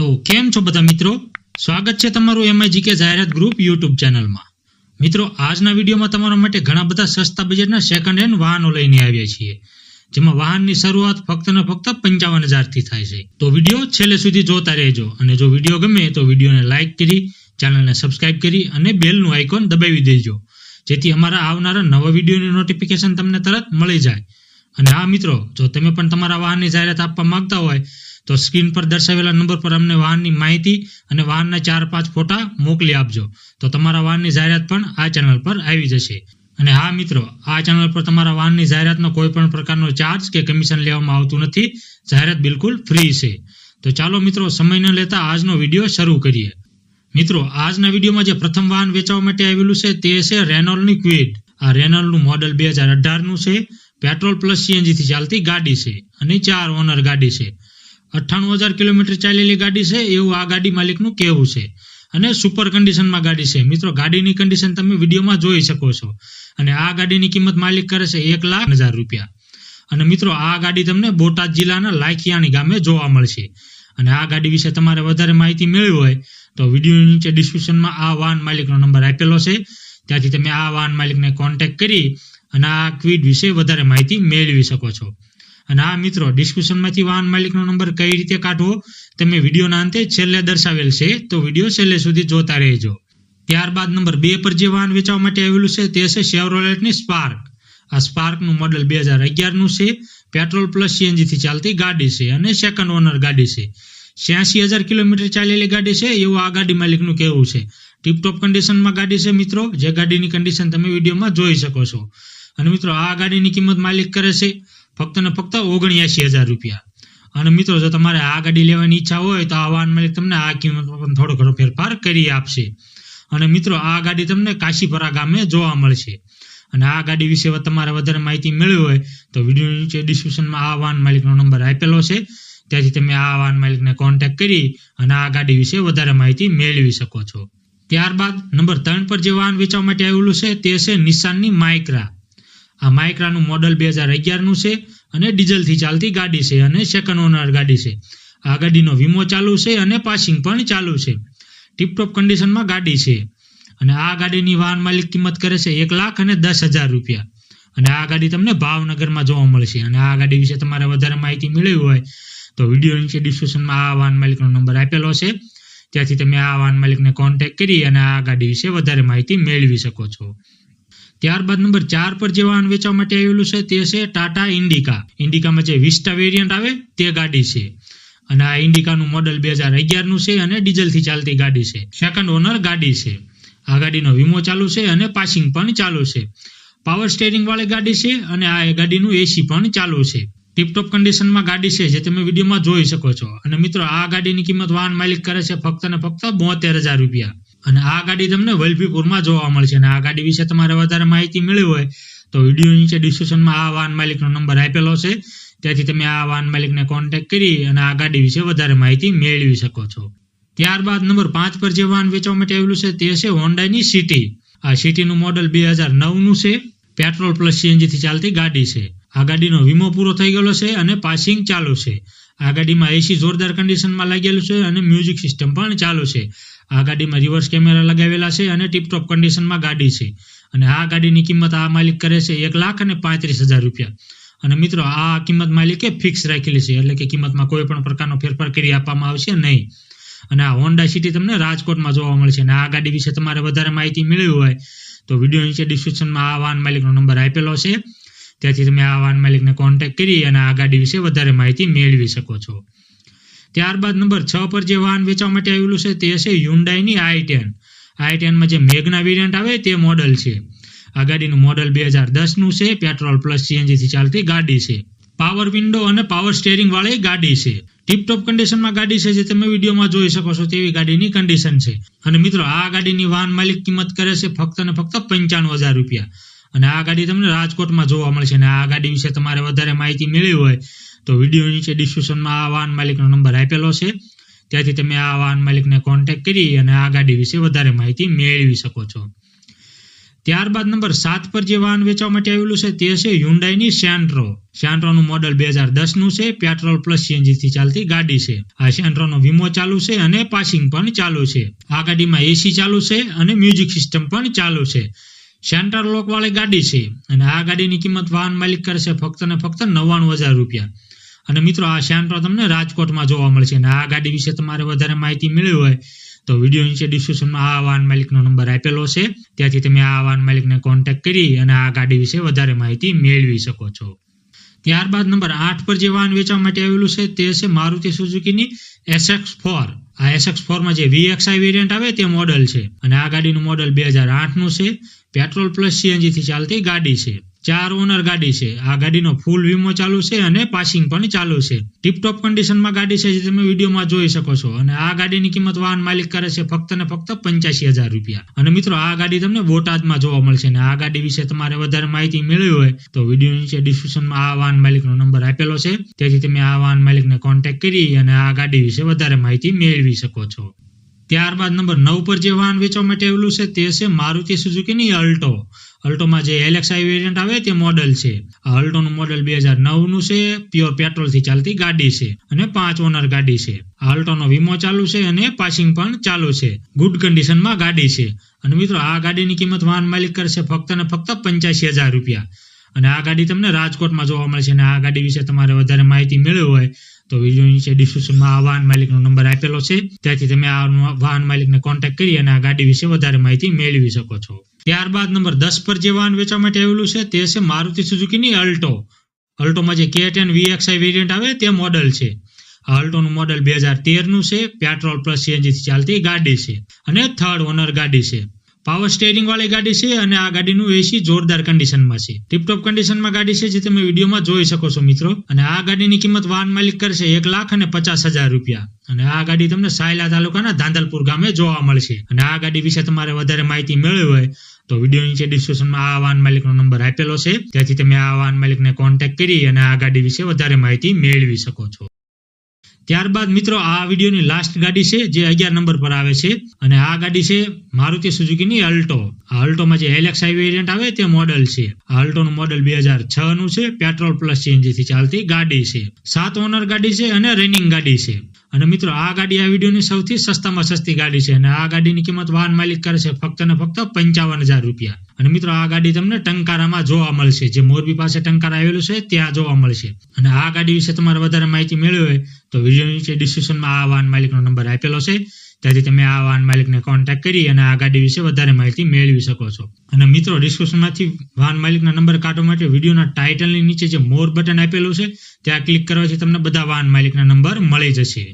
તો કેમ છો બધા મિત્રો? સ્વાગત છે તમારું એમઆઈ કે જાહેરાત ગ્રુપ યુટ્યુબ ચેનલમાં. મિત્રો, આજના વિડીયોમાં તમારા માટે ઘણા બધા સસ્તા બજેટના સેકન્ડ હેન્ડ વાહનો લઈને આવ્યા છીએ. જેમાં વાહનની શરૂઆત ફક્ત ને ફક્ત પંચાવન હજારથી થાય છે. તો વીડિયો છેલ્લે સુધી જોતા રહેજો. અને જો વીડિયો ગમે તો વિડીયોને લાઇક કરી, ચેનલને સબસ્ક્રાઇબ કરી અને બેલનું આઇકોન દબાવી દેજો. જેથી અમારા આવનારા નવા વિડીયોની નોટિફિકેશન તમને તરત મળી જાય. અને હા મિત્રો, જો તમે પણ તમારા વાહનની જાહેરાત આપવા માંગતા હોય તો સ્ક્રીન પર દર્શાવેલા નંબર પર અમને વાહનની માહિતી અને વાહનના ચાર પાંચ ફોટા મોકલી આપજો. તો તમારા વાહનની જાહેરાત પણ આ ચેનલ પર આવી જશે. અને હા મિત્રો, આ ચેનલ પર તમારા વાહનની જાહેરાતનો કોઈ પણ પ્રકારનો ચાર્જ કે કમિશન લેવામાં આવતું નથી. જાહેરાત બિલકુલ ફ્રી છે. તો ચાલો મિત્રો, સમય ન લેતા આજનો વીડિયો શરૂ કરીએ. મિત્રો, આજના વિડીયોમાં જે પ્રથમ વાહન વેચવા માટે આવેલું છે તે છે રેનોલની ક્વિડ. આ રેનોલનું મોડલ બે હજાર અઢારનું છે. પેટ્રોલ પ્લસ સીએનજીથી ચાલતી ગાડી છે અને ચાર ઓનર ગાડી છે. અઠ્ઠાણું હજાર કિલોમીટર ચાલેલી ગાડી છે, એવું આ ગાડી માલિકનું કહેવું છે. અને સુપર કન્ડિશનમાં ગાડી છે. મિત્રો, ગાડીની કન્ડિશન તમે વિડીયોમાં જોઈ શકો છો. અને આ ગાડીની કિંમત માલિક કરે છે એક લાખ હજાર રૂપિયા. અને મિત્રો, આ ગાડી તમને બોટાદ જિલ્લાના લાખિયાણી ગામે જોવા મળશે. અને આ ગાડી વિશે તમારે વધારે માહિતી મેળવી હોય, તો વીડિયો નીચે ડિસ્ક્રિપ્શનમાં આ વાહન માલિકનો નંબર આપેલો છે. ત્યાંથી તમે આ વાહન માલિકને કોન્ટેક્ટ કરી અને આ ક્વિડ વિશે વધારે માહિતી મેળવી શકો છો. અને આ મિત્રો ડિસ્ક્રિપ્શનમાંથી વાહન માલિકનો નંબર કઈ રીતે કાઢવો, તમે વિડીયોના અંતે છેલ્લે દર્શાવેલ છે. તો વીડિયો છેલ્લે સુધી જોતા રહેજો. ત્યારબાદ નંબર બે પર જે વાહન વેચવા માટે આવેલું છે, તે છે શેવરોલેટની સ્પાર્ક આ સ્પાર્કનું મોડલ બે હજાર અગિયારનું છે. પેટ્રોલ પ્લસ સીએનજીથી ચાલતી ગાડી છે અને સેકન્ડ ઓનર ગાડી છે. છ્યાસી હજાર કિલોમીટર ચાલેલી ગાડી છે, એવું આ ગાડી માલિકનું કહેવું છે. ટીપટોપ કન્ડિશનમાં ગાડી છે મિત્રો, જે ગાડીની કન્ડિશન તમે વિડીયોમાં જોઈ શકો છો. અને મિત્રો, આ ગાડીની કિંમત માલિક કરે છે ફક્ત ને ફક્ત ઓગણ્યાસી હજાર રૂપિયા. અને મિત્રો, જો તમારે આ ગાડી લેવાની ઈચ્છા હોય તો આ વાહન માલિક તમને આ કિંમતમાં પણ થોડો ઘણો ફેરફાર કરી આપશે. અને મિત્રો, આ ગાડી તમને કાશીપરા ગામે જોવા મળશે. અને આ ગાડી વિશે તમારે વધારે માહિતી મેળવી હોય તો વીડિયો નીચે ડિસ્ક્રિપ્શનમાં આ વાહન માલિકનો નંબર આપેલો છે. ત્યાંથી તમે આ વાહન માલિકને કોન્ટેક્ટ કરી અને આ ગાડી વિશે વધારે માહિતી મેળવી શકો છો. ત્યારબાદ નંબર ત્રણ પર જે વાહન વેચવા માટે આવેલું છે તે છે નિશાનની માઇક્રા આ માઇક્રાનું મોડલ બે હજાર અગિયારનું છે અને ડીઝલથી ચાલતી ગાડી છે અને સેકન્ડ ઓનર ગાડી છે. આ ગાડીનો વીમો ચાલુ છે અને પાસિંગ પણ ચાલુ છે. ટીપટોપ કન્ડિશનમાં ગાડી છે. અને આ ગાડીની વાહન માલિક કિંમત કરે છે એક લાખ અને દસ હજાર રૂપિયા. અને આ ગાડી તમને ભાવનગરમાં જોવા મળશે. અને આ ગાડી વિશે તમારે વધારે માહિતી મેળવી હોય તો વીડિયો નીચે ડિસ્ક્રિપ્શનમાં આ વાહન માલિકનો નંબર આપેલો છે. ત્યાંથી તમે આ વાહન માલિકને કોન્ટેક્ટ કરી અને આ ગાડી વિશે વધારે માહિતી મેળવી શકો છો. ત્યારબાદ નંબર ચાર પર જે વાહન વેચવા માટે આવેલું છે તે છે ટાટા ઇન્ડિકા. ઇન્ડિકામાં જે વિસ્ટા વેરિયન્ટ આવે તે ગાડી છે. અને આ ઇન્ડિકાનું મોડલ બે હજાર અગિયારનું છે અને ડીઝલથી ચાલતી ગાડી છે. સેકન્ડ ઓનર ગાડી છે. આ ગાડીનો વીમો ચાલુ છે અને પાસિંગ પણ ચાલુ છે. પાવર સ્ટેરિંગ વાળી ગાડી છે અને આ ગાડીનું એસી પણ ચાલુ છે. ટીપટોપ કન્ડિશનમાં ગાડી છે, જે તમે વિડીયોમાં જોઈ શકો છો. અને મિત્રો, આ ગાડીની કિંમત વાહન માલિક કરે છે ફક્ત ને ફક્ત બોતેર હજાર રૂપિયા. અને આ ગાડી તમને વલભીપુરમાં જોવા મળશે. અને આ ગાડી વિશે તમારે વધારે માહિતી મળી હોય, તો વીડિયો નીચે ડિસ્ક્રિપ્શનમાં આ વાહન માલિકનો નંબર આપેલો છે. ત્યાંથી તમે આ વાહન માલિકને કોન્ટેક્ટ કરી અને આ ગાડી વિશે વધારે માહિતી મેળવી શકો છો. ત્યારબાદ નંબર પાંચ પર જે વાહન વેચવા માટે આવેલું છે, તે છે હોન્ડાની સિટી આ સિટીનું મોડલ બે હજાર નવનું છે. પેટ્રોલ પ્લસ સીએનજી થી ચાલતી ગાડી છે. આ ગાડીનો વીમો પૂરો થઈ ગયેલો છે અને પાસિંગ ચાલુ છે. આ ગાડીમાં એસી જોરદાર કન્ડિશનમાં લાગેલું છે અને મ્યુઝિક સિસ્ટમ પણ ચાલુ છે. આ ગાડીમાં રિવર્સ કેમેરા લગાવેલા છે અને ટીપટોપ કન્ડિશનમાં ગાડી છે. અને આ ગાડીની કિંમત આ માલિક કરે છે એક લાખ અને પાંત્રીસ હજાર રૂપિયા. અને મિત્રો, આ કિંમત માલિકે ફિક્સ રાખેલી છે, એટલે કે કિંમતમાં કોઈ પણ પ્રકારનો ફેરફાર કરી આપવામાં આવશે નહીં. અને આ હોન્ડા સિટી તમને રાજકોટમાં જોવા મળશે. અને આ ગાડી વિશે તમારે વધારે માહિતી મેળવી હોય, તો વીડિયો નીચે ડિસ્ક્રિપ્શનમાં આ વાહન માલિકનો નંબર આપેલો છે. ત્યાંથી તમે આ વાહન માલિકને કોન્ટેક્ટ કરી અને આ ગાડી વિશે વધારે માહિતી મેળવી શકો છો. ત્યારબાદ નંબર છ પર જે વાહન વેચવા માટે આવેલું છે તે છે યુન્ડાઈની આઈ ટેન આઈ ટેનમાં જે મેઘના વેરિયન્ટ આવે તે મોડલ છે. આ ગાડીનું મોડલ બે હજાર દસનું છે પેટ્રોલ પ્લસ સીએનજીથી ચાલતી ગાડી છે. પાવર વિન્ડો અને પાવર સ્ટેરિંગ વાળી ગાડી છે. ટીપટોપ કન્ડિશનમાં ગાડી છે જે તમે વિડીયોમાં જોઈ શકો છો તેવી ગાડીની કન્ડિશન છે. અને મિત્રો, આ ગાડીની વાહન માલિક કિંમત કરે છે ફક્ત ને ફક્ત પંચાણું હજાર રૂપિયા. અને આ ગાડી તમને રાજકોટમાં જોવા મળશે અને આ ગાડી વિશે તમારે વધારે માહિતી મેળવી હોય તો વીડિયો નીચે ડિસ્ક્રિપ્શનમાં આ વાહન માલિકનો નંબર આપેલો છે. ત્યાંથી તમે આ વાહન માલિકને કોન્ટેક્ટ કરી અને આ ગાડી વિશે વધારે માહિતી મેળવી શકો છો. ત્યારબાદ નંબર સાત પર જે વાહન વેચવા માટે આવેલું છે તે છે હ્યુન્ડાઈની સેન્ટ્રો સેન્ટ્રોનું મોડલ બે હજાર દસનું છે. પેટ્રોલ પ્લસ સીએનજીથી ચાલતી ગાડી છે. આ સેન્ટ્રોનો વીમો ચાલુ છે અને પાસિંગ પણ ચાલુ છે. આ ગાડીમાં એસી ચાલુ છે અને મ્યુઝિક સિસ્ટમ પણ ચાલુ છે. સેન્ટર લોક વાળી ગાડી છે અને આ ગાડીની કિંમત વાહન માલિક કરશે ફક્ત ને ફક્ત નવ્વાણું હજાર રૂપિયા. અને મિત્રો, આ સેન્ટ્રો તમને રાજકોટમાં જોવા મળશે અને આ ગાડી વિશે તમારે વધારે માહિતી મેળવી હોય તો વીડિયો નીચે ડિસ્ક્રિપ્શનમાં આ વાહન માલિકનો નંબર આપેલો છે. ત્યાંથી તમે આ વાહન માલિકને કોન્ટેક્ટ કરી અને આ ગાડી વિશે વધારે માહિતી મેળવી શકો છો. ત્યારબાદ નંબર આઠ પર જે વાહન વેચવા માટે આવેલું છે તે છે મારુતિ સુઝુકીની એસએક્સ ફોર. આ એસએક્સ ફોરમાં જે વીએક્સઆઈ વેરિયન્ટ આવે તે મોડલ છે અને આ ગાડીનું મોડલ બે હજાર આઠનું છે. પેટ્રોલ પ્લસ સીએનજીથી ચાલતી ગાડી છે. ચાર ઓનર ગાડી છે. આ ગાડીનો ફૂલ વીમો ચાલુ છે અને પાસિંગ પણ ચાલુ છે. ટીપટોપ કન્ડિશનમાં ગાડી છે જે તમે વિડીયોમાં જોઈ શકો છો. અને આ ગાડીની કિંમત વાહન માલિક કરે છે ફક્ત ને ફક્ત પંચ્યાસી હજાર રૂપિયા. અને મિત્રો, આ ગાડી તમને બોટાદમાં જોવા મળશે અને આ ગાડી વિશે તમારે વધારે માહિતી મેળવી હોય તો વીડિયો નીચે ડિસ્ક્રિપ્શનમાં આ વાહન માલિકનો નંબર આપેલો છે. તેથી તમે આ વાહન માલિકને કોન્ટેક્ટ કરી અને આ ગાડી વિશે વધારે માહિતી મેળવી શકો છો. ત્યારબાદ નંબર નવ પર જે વાહન વેચવા માટે આવેલું છે તે છે મારુતિ સુઝુકીની અલ્ટો. અલ્ટોમાં જે એલેક્સાઈ વેરિયન્ટ આવે તે મોડલ છે. આ અલ્ટોનું મોડલ બે હજાર નવનું છે પ્યોર પેટ્રોલથી ચાલતી ગાડી છે અને પાંચ ઓનર ગાડી છે. આ અલ્ટોનો વીમો ચાલુ છે અને પાસિંગ પણ ચાલુ છે. ગુડ કન્ડિશનમાં ગાડી છે. અને મિત્રો, આ ગાડીની કિંમત વાહન માલિક કરશે ફક્ત ને ફક્ત પંચ્યાસી હજાર રૂપિયા. અને આ ગાડી તમને રાજકોટમાં જોવા મળશે અને આ ગાડી વિશે તમારે વધારે માહિતી મેળવી હોય તો વીડિયો નીચે ડિસ્ક્રિપ્શનમાં આ વાહન માલિકનો નંબર આપેલો છે. ત્યાંથી તમે આ વાહન માલિકને કોન્ટેક્ટ કરી અને આ ગાડી વિશે વધારે માહિતી મેળવી શકો છો. ત્યારબાદ નંબર દસ પર જે વાહન વેચવા માટે આવેલું છે તે છે મારુતિ સુઝુકીની અલ્ટો. અલ્ટોમાં જે કે ટેન વીએક્સઆઈ વેરિયન્ટ આવે તે મોડલ છે. આ અલ્ટોનું મોડલ બે હજાર તેરનું છે. પેટ્રોલ પ્લસ સીએનજીથી ચાલતી ગાડી છે. અને થર્ડ ઓનર ગાડી છે. પાવર સ્ટેરિંગ વાળી ગાડી છે અને આ ગાડીનું એસી જોરદાર કન્ડિશનમાં છે. ટીપટોપ કન્ડિશનમાં ગાડી છે જે તમે વિડીયોમાં જોઈ શકો છો મિત્રો. અને આ ગાડીની કિંમત વાહન માલિક કરશે એક લાખ અને પચાસ હજાર રૂપિયા. અને આ ગાડી તમને સાયલા તાલુકાના ધાંધલપુર ગામે જોવા મળશે. અને આ ગાડી વિશે તમારે વધારે માહિતી મેળવી હોય તો વીડિયો નીચે ડિસ્ક્રિપ્શનમાં આ વાહન માલિકનો નંબર આપેલો છે. ત્યાંથી તમે આ વાહન માલિકને કોન્ટેક્ટ કરી અને આ ગાડી વિશે વધારે માહિતી મેળવી શકો છો. ત્યારબાદ મિત્રો, આ વિડીયોની લાસ્ટ ગાડી છે, જે અગિયાર નંબર પર આવે છે. અને આ ગાડી છે મારુતિ સુઝુકીની અલ્ટો. આ અલ્ટોમાં જે એલેક્સાઈ વેરિયન્ટ આવે, તે મોડલ છે. આ અલ્ટોનું મોડલ બે હજાર છ નું છે પેટ્રોલ પ્લસ સીએનજીથી ચાલતી ગાડી છે. સાત ઓનર ગાડી છે અને રનિંગ ગાડી છે. અને મિત્રો, આ ગાડી આ વિડીયોની સૌથી સસ્તામાં સસ્તી ગાડી છે. અને આ ગાડીની કિંમત વાહન માલિક કરે છે ફક્ત ને ફક્ત પંચાવન હજાર રૂપિયા. અને મિત્રો, આ ગાડી તમને ટંકારામાં જોવા મળશે. જે મોરબી પાસે ટંકાર આવેલું છે, ત્યાં જોવા મળશે. અને આ ગાડી વિશે તમારે વધારે માહિતી મેળવી હોય તો વીડિયો નીચે ડિસ્ક્રિપ્શનમાં આ વાહન માલિકનો નંબર આપેલો છે. ત્યાંથી તમે આ વાહન માલિકને કોન્ટેક્ટ કરી અને આ ગાડી વિશે વધારે માહિતી મેળવી શકો છો. અને મિત્રો ડિસ્ક્રિપ્શનમાંથી વાહન માલિકના નંબર કાઢવા માટે વિડીયોના ટાઇટલની નીચે જે મોર બટન આપેલું છે, ત્યાં ક્લિક કરવાથી તમને બધા વાહન માલિકના નંબર મળી જશે.